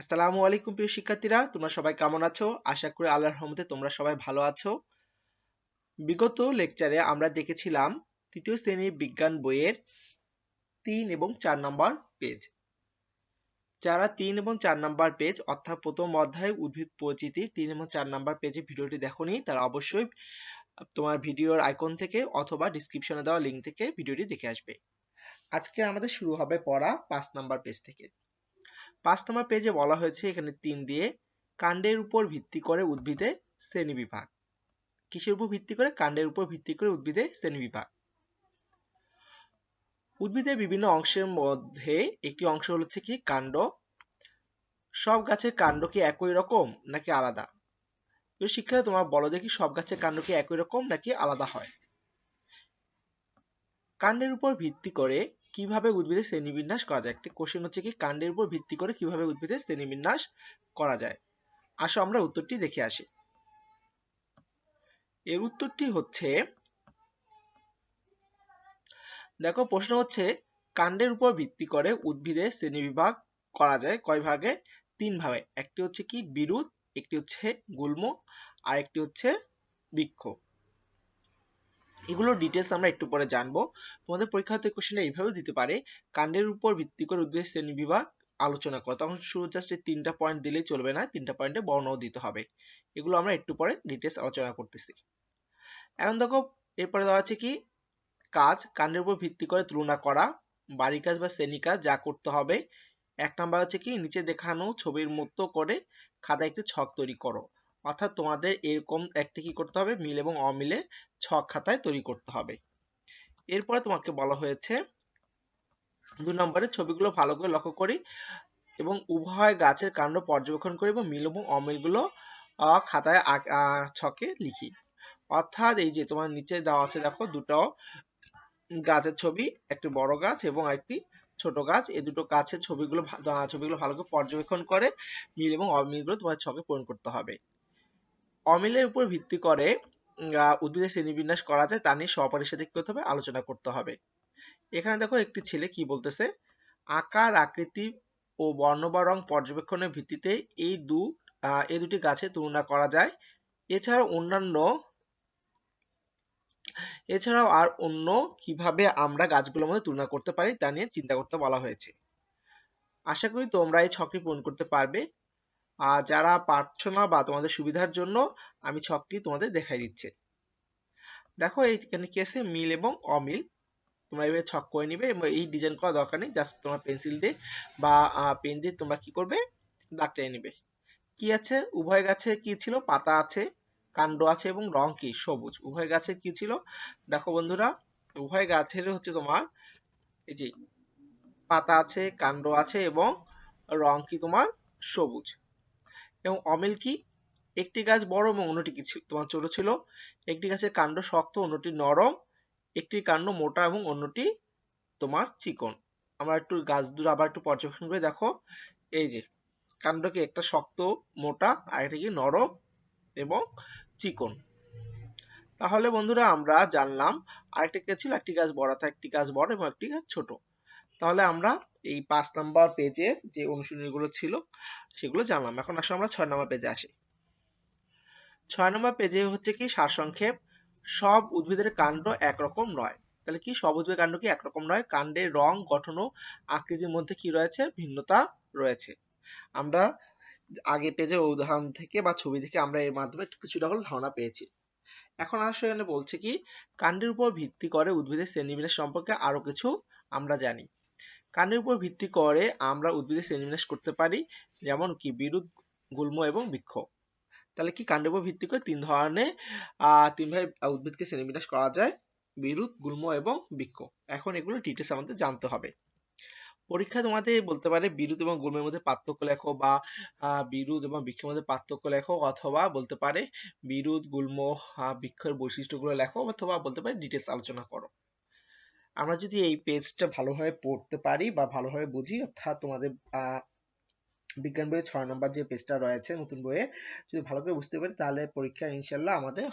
আসসালামু আলাইকুম প্রিয় শিক্ষার্থীরা, তোমরা সবাই কেমন আছো? আশা করি আল্লাহর রহমতে তোমরা সবাই ভালো আছো। বিগত লেকচারে আমরা দেখেছিলাম তৃতীয় শ্রেণির বিজ্ঞান বইয়ের তিন এবং চার নাম্বার পেজ। যারা তিন এবং চার নাম্বার পেজ, অর্থাৎ প্রথম অধ্যায়, উদ্ভিদ পরিচিতি তিন এবং চার নাম্বার পেজে ভিডিওটি দেখোনি, তারা অবশ্যই তোমার ভিডিওর আইকন থেকে অথবা ডিসক্রিপশনে দেওয়া লিঙ্ক থেকে ভিডিওটি দেখে আসবে। আজকে আমাদের শুরু হবে পড়া পাঁচ নাম্বার পেজ থেকে। পাঁচ নম্বর পেজে বলা হয়েছে এখানে তিন দিয়ে কাণ্ডের উপর ভিত্তি করে উদ্ভিদে শ্রেণি বিভাগ। কিসের উপর ভিত্তি করে? কাণ্ডের উপর ভিত্তি করে উদ্ভিদে শ্রেণি বিভাগ। উদ্ভিদের বিভিন্ন অংশের মধ্যে একটি অংশ হচ্ছে কি? কাণ্ড। সব গাছের কাণ্ড কি একই রকম নাকি আলাদা? শিক্ষা তোমরা বলো দেখি সব গাছের কাণ্ড কি একই রকম নাকি আলাদা হয়? কাণ্ডের উপর ভিত্তি করে কীভাবে উদ্ভিদের শ্রেণীবিন্যাস করা যায়? একটি কোশ্চেন হচ্ছে কি, কাণ্ডের উপর ভিত্তি করে কীভাবে উদ্ভিদের শ্রেণীবিন্যাস করা যায়? আসো আমরা উত্তরটি দেখে আসি। এর উত্তরটি হচ্ছে, দেখো প্রশ্ন হচ্ছে, কাণ্ডের উপর ভিত্তি করে উদ্ভিদের শ্রেণীবিভাগ করা যায় কয় ভাগে? তিন ভাবে একটি হচ্ছে কি বিরুৎ একটি হচ্ছে গুল্ম, আর একটি হচ্ছে বৃক্ষ। এগুলোর ডিটেলস আমরা একটু পরে জানব। তোমাদের পরীক্ষা হতে কোশ্চেনটা এইভাবেও দিতে পারে, কাণ্ডের উপর ভিত্তি করে উদ্ভিদ শ্রেণি বিভাগ আলোচনা করো। তখন শুরু জাস্ট এই তিনটা পয়েন্ট দিলেই চলবে না, তিনটা পয়েন্টে বর্ণও দিতে হবে। এগুলো আমরা একটু পরে ডিটেলস আলোচনা করতেছি। এখন দেখো, এরপরে দেওয়া আছে কি? কাজ, কাণ্ডের উপর ভিত্তি করে তুলনা করা, বাড়ি কাজ বা শ্রেণি কাজ যা করতে হবে। এক নাম্বার হচ্ছে কি? নিচে দেখানো ছবির মতো করে খাতায় একটি ছক তৈরি করো। অর্থাৎ তোমাদের এরকম একটা কি করতে হবে? মিল এবং অমিলে ছক খাতায় তৈরি করতে হবে। এরপরে তোমাকে বলা হয়েছে দুই নম্বরে ছবিগুলো ভালো করে লক্ষ্য করি এবং উভয় গাছের কাণ্ড পর্যবেক্ষণ করি এবং মিল এবং অমিলগুলো খাতায় ছকে লিখি। অর্থাৎ এই যে তোমার নিচে দেওয়া আছে দেখো দুটো গাছের ছবি, একটি বড় গাছ এবং একটি ছোট গাছ। এই দুটো গাছের ছবিগুলো ছবিগুলো ভালো করে পর্যবেক্ষণ করে মিল এবং অমিলগুলো তোমার ছকে পূরণ করতে হবে। অমিলের উপর ভিত্তি করে উদ্ভিদের শ্রেণীবিন্যাস করা যায়, তা নিয়ে সহপাঠীর সাথে কি করতে হবে আলোচনা করতে হবে। এখানে দেখো একটি ছেলে কি বলতেছে? আকার, আকৃতি ও বর্ণ বা রং পর্যবেক্ষণের ভিত্তিতে এই দু এই দুটি গাছে তুলনা করা যায়। এছাড়াও অন্যান্য, এছাড়াও আর অন্য কীভাবে আমরা গাছগুলোর মধ্যে তুলনা করতে পারি তা নিয়ে চিন্তা করতে বলা হয়েছে। আশা করি তোমরা এই ছকটি পূরণ করতে পারবে। যারা পারছ না বা তোমাদের সুবিধার জন্য, আমি ছকটি তোমাদের দেখাই দিচ্ছি। দেখো, এইখানে কি আছে? মিল এবং অমিল। তোমরা এইভাবে ছক করে নিবে এবং এই ডিজাইন করা দরকার নেই। জাস্ট তোমরা পেন্সিল দিয়ে বা পেন দিয়ে তোমরা কি করবে? দাগ টেনে নিবে। কি আছে? উভয় গাছে কি ছিল? পাতা আছে, কাণ্ড আছে এবং রং কি? সবুজ। উভয় গাছে কি ছিল? দেখো বন্ধুরা, উভয় গাছের হচ্ছে তোমার, এই যে পাতা আছে, কাণ্ড আছে এবং রং কি তোমার? সবুজ। এবং অমিল কি? একটি গাছ বড় এবং অন্যটি কি তোমার ছোট ছিল। একটি গাছের কাণ্ড শক্ত, অন্যটি নরম। একটি কাণ্ড মোটা এবং অন্যটি তোমার চিকন। আমরা একটু গাছ দুটো আবার একটু পর্যবেক্ষণ করে দেখো। এই যে কাণ্ড কি একটা শক্ত, মোটা, আর একটা কি নরম এবং চিকন। তাহলে বন্ধুরা আমরা জানলাম আরেকটা কে ছিল? একটি গাছ বড় একটি গাছ বড় এবং একটি গাছ ছোট। তাহলে আমরা এই পাঁচ নাম্বার পেজে যে অনুশীলনীগুলো ছিল, সেগুলো জানলাম। এখন আসলে আমরা ছয় নম্বর পেজে আসি। ছয় নম্বর পেজে হচ্ছে কি সারসংক্ষেপ, সব উদ্ভিদের কাণ্ড একরকম নয়। তাহলে কি সব উদ্ভিদের কাণ্ড কি একরকম নয়? কাণ্ডের রং, গঠন ও আকৃতির মধ্যে কি রয়েছে? ভিন্নতা রয়েছে। আমরা আগে পেজে উদাহরণ থেকে বা ছবি থেকে আমরা এর মাধ্যমে কিছুটা হল ধারণা পেয়েছি। এখন আসলে এখানে বলছে কি, কাণ্ডের উপর ভিত্তি করে উদ্ভিদের শ্রেণীবিন্যাস সম্পর্কে আরও কিছু আমরা জানি। কাণ্ডের উপর ভিত্তি করে আমরা উদ্ভিদের শ্রেণীবিন্যাস করতে পারি, যেমন কি বিরুৎ গুল্ম এবং বৃক্ষ। তাহলে কি কাণ্ডের উপর ভিত্তি করে তিন ধরনের তিন ভাবে উদ্ভিদকে শ্রেণীবিন্যাস করা যায় বিরুৎ গুল্ম এবং বৃক্ষ। এখন এগুলো ডিটেলস আমাদের জানতে হবে। পরীক্ষা তোমাদের বলতে পারে বিরুৎ এবং গুল্মের মধ্যে পার্থক্য লেখো বা বিরুৎ এবং বৃক্ষের মধ্যে পার্থক্য লেখো অথবা বলতে পারে বিরুৎ গুল্ম বৃক্ষের বৈশিষ্ট্যগুলো লেখো অথবা বলতে পারে ডিটেলস আলোচনা করো। আমরা যদি এই পেজটা ভালোভাবে পড়তে পারি বা ভালোভাবে বুঝি অর্থাৎ তোমাদের বিজ্ঞান বইয়ের ছয় নম্বর যে পেজটা রয়েছে নতুন বইয়ে যদি ভালো করে বুঝতে পারি তাহলে পরীক্ষা ইনশাল্লাহ আমাদের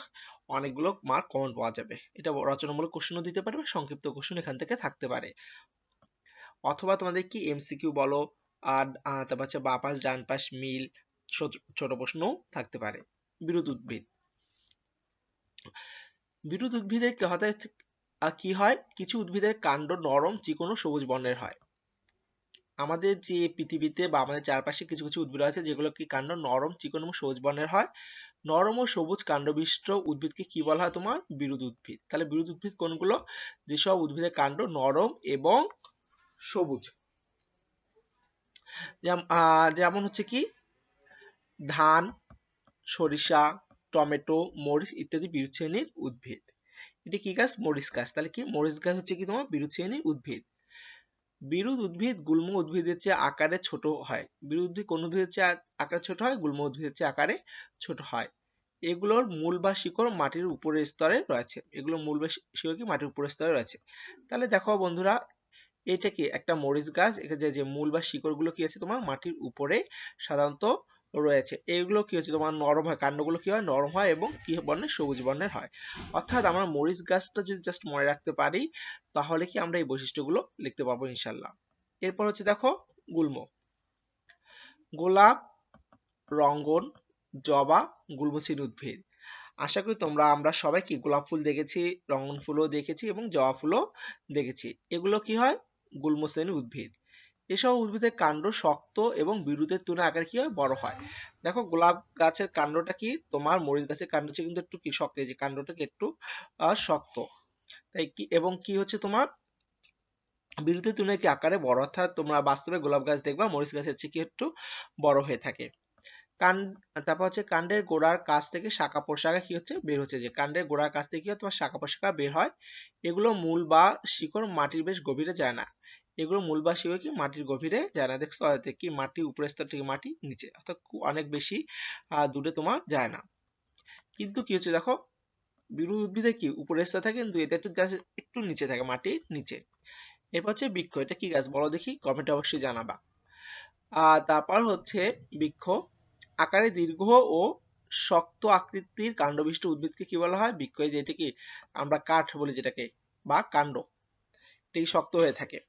অনেকগুলো মার্ক কমন পাওয়া যাবে। এটা রচনামূলক কোশ্চেনও দিতে পারে বা সংক্ষিপ্ত কোশ্চেন এখান থেকে থাকতে পারে। অথবা তোমাদের কি এমসিকিউ বলো আর তারপর হচ্ছে বা পাশ ডান পাশ মিল ছোট- প্রশ্নও থাকতে পারে। বিরোধ উদ্ভিদ। বিরোধ উদ্ভিদের কি হতে আহ, কি হয়? কিছু উদ্ভিদের কাণ্ড নরম, চিকন ও সবুজ বর্ণের হয়। আমাদের যে পৃথিবীতে বা আমাদের চারপাশে কিছু কিছু উদ্ভিদ আছে যেগুলো কি কাণ্ড নরম, চিকন এবং সবুজ বর্ণের হয়। নরম ও সবুজ কাণ্ডবিষ্ট উদ্ভিদকে কি বলা হয় তোমার? বিরোধ উদ্ভিদ। তাহলে বিরোধ উদ্ভিদ কোনগুলো? যেসব উদ্ভিদের কাণ্ড নরম এবং সবুজ। যেমন হচ্ছে কি? ধান, সরিষা, টমেটো, মরিচ ইত্যাদি বিরুৎ শ্রেণির উদ্ভিদ। এটি কি গাছ? মরিচ গাছ। তাহলে কি? মরিচ গাছ হচ্ছে কি তোমার? বিরুৎ শ্রেণির উদ্ভিদ। বিরুৎ উদ্ভিদ গুল্ম উদ্ভিদের চেয়ে আকারে ছোট হয়। বিরুৎ উদ্ভিদ কোন উদ্ভিদের চেয়ে আকারে ছোট হয়? গুল্ম উদ্ভিদের চেয়ে আকারে ছোট হয়। এগুলোর মূল বা শিকড় মাটির উপরের স্তরে রয়েছে। এগুলোর মূল বা শিকড় কি? মাটির উপরের স্তরে রয়েছে। তাহলে দেখো বন্ধুরা, এটা কি? একটা মরিচ গাছ। এখানে যে- মূল বা শিকড়গুলো কি আছে তোমার? মাটির উপরে সাধারণত রয়েছে। এগুলো কি হচ্ছে? তোমার নরম হয়। কাণ্ডগুলো কি হয়? নরম হয় এবং কি বর্ণের? সবুজ বর্ণের হয়। অর্থাৎ আমরা মরিচ গাছটা যদি জাস্ট মনে রাখতে পারি, তাহলে কি আমরা এই বৈশিষ্ট্যগুলো লিখতে পারব ইনশাল্লাহ। এরপর হচ্ছে দেখো, গুল্ম। গোলাপ, রঙ্গন, জবা গুল্মশ্রেণী উদ্ভিদ। আশা করি তোমরা, আমরা সবাই কি গোলাপ ফুল দেখেছি, রঙ্গন ফুলও দেখেছি এবং জবা ফুলও দেখেছি। এগুলো কি হয়? গুল্ম উদ্ভিদ। এসব উদ্ভিদের কাণ্ড শক্ত এবং বিরুদ্ধের তুলনায় আকারে কি হয় বড় হয়? দেখো, গোলাপ গাছের কাণ্ডটা কি? তোমার মরিচ গাছের কাণ্ড চেয়ে কিন্তু একটু কি শক্ত? এই যে কাণ্ডটা কি একটু শক্ত। তাই কি, এবং কি হচ্ছে তোমার? বিরুদ্ধের তুলনায় কি আকারে বড়? অর্থাৎ তোমরা বাস্তবে গোলাপ গাছ দেখবা, মরিচ গাছের চেয়ে কি একটু বড় হয়ে থাকে। কাণ্ড, তারপর হচ্ছে কাণ্ডের গোড়ার কাছ থেকে শাখা প্রশাখা কি হচ্ছে? বের হচ্ছে। যে কাণ্ডের গোড়ার কাছ থেকে কি হয়? তোমার শাখা প্রশাখা বের হয়। এগুলো মূল বা শিকড় মাটির বেশ গভীরে যায় না। এগুলো মূল শিকড় কি মাটির গভীরে যায় না দেখছ কি মাটি, উপরের স্তর থেকে মাটি, নিচে। অর্থাৎ অনেক বেশি দূরে তোমার যায় না। কিন্তু কি হচ্ছে দেখো বিরুদ্ধ উদ্ভিদে কি উপরের স্তর থাকে, কিন্তু এটা একটু একটু নিচে থাকে, মাটির নিচে। এরপর হচ্ছে বৃক্ষ, এটা কি গাছ বলো দেখি কমেন্টে অবশ্যই জানাবা। আর তারপর হচ্ছে বৃক্ষ, আকারে দীর্ঘ ও শক্ত আকৃতির কাণ্ডবিষ্ট উদ্ভিদকে কি বলা হয়? বৃক্ষ এই যে এটা কি আমরা কাঠ বলি যেটাকে, বা কাণ্ড। এটি শক্ত হয়ে থাকে।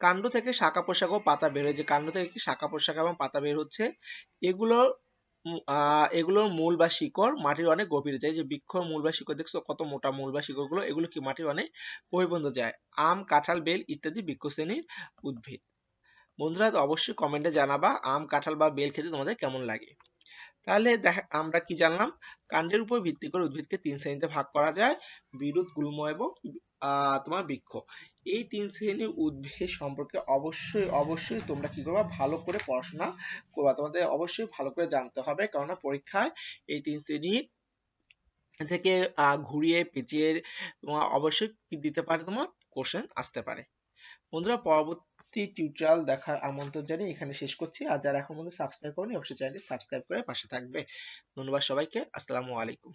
কাণ্ড থেকে শাখা প্রশাখা ও পাতা বের হয়। যে কাণ্ড থেকে কি শাখা প্রশাখা এবং পাতা বের হচ্ছে, এগুলো এগুলোর মূল বা শিকড় মাটির অনেক গভীরে যায়। যে বৃক্ষর মূল বা শিকড় দেখছ, কত মোটা মূল বা শিকড়গুলো এগুলো কি মাটির অনেক পর্যন্ত যায়। আম, কাঁঠাল, বেল ইত্যাদি বৃক্ষ শ্রেণির উদ্ভিদ। বন্ধুরা, অবশ্যই কমেন্টে জানাবা আম, কাঁঠাল বা বেল খেতে তোমাদের কেমন লাগে। তাহলে দেখা, আমরা কি জানলাম? কাণ্ডের উপর ভিত্তি করে উদ্ভিদকে তিন শ্রেণীতে ভাগ করা যায়। বিরুৎ গুল্ম এবং তোমার বৃক্ষ। এই তিন শ্রেণির উদ্ভিদ সম্পর্কে অবশ্যই অবশ্যই তোমরা কি করবা? ভালো করে পড়াশোনা করবা। তোমাদের অবশ্যই ভালো করে জানতে হবে, কেননা পরীক্ষায় এই তিন শ্রেণির থেকে ঘুরিয়ে, পেঁচিয়ে তোমার অবশ্যই দিতে পারে তোমার কোশ্চেন আসতে পারে। বন্ধুরা, পরবর্তী টিউটোরিয়াল দেখার আমন্ত্রণ জানিয়ে এখানে শেষ করছি। আর যারা এখন মধ্যে সাবস্ক্রাইব করেনি, অবশ্যই চ্যানেলটি সাবস্ক্রাইব করে পাশে থাকবে। ধন্যবাদ সবাইকে। আসসালামু আলাইকুম।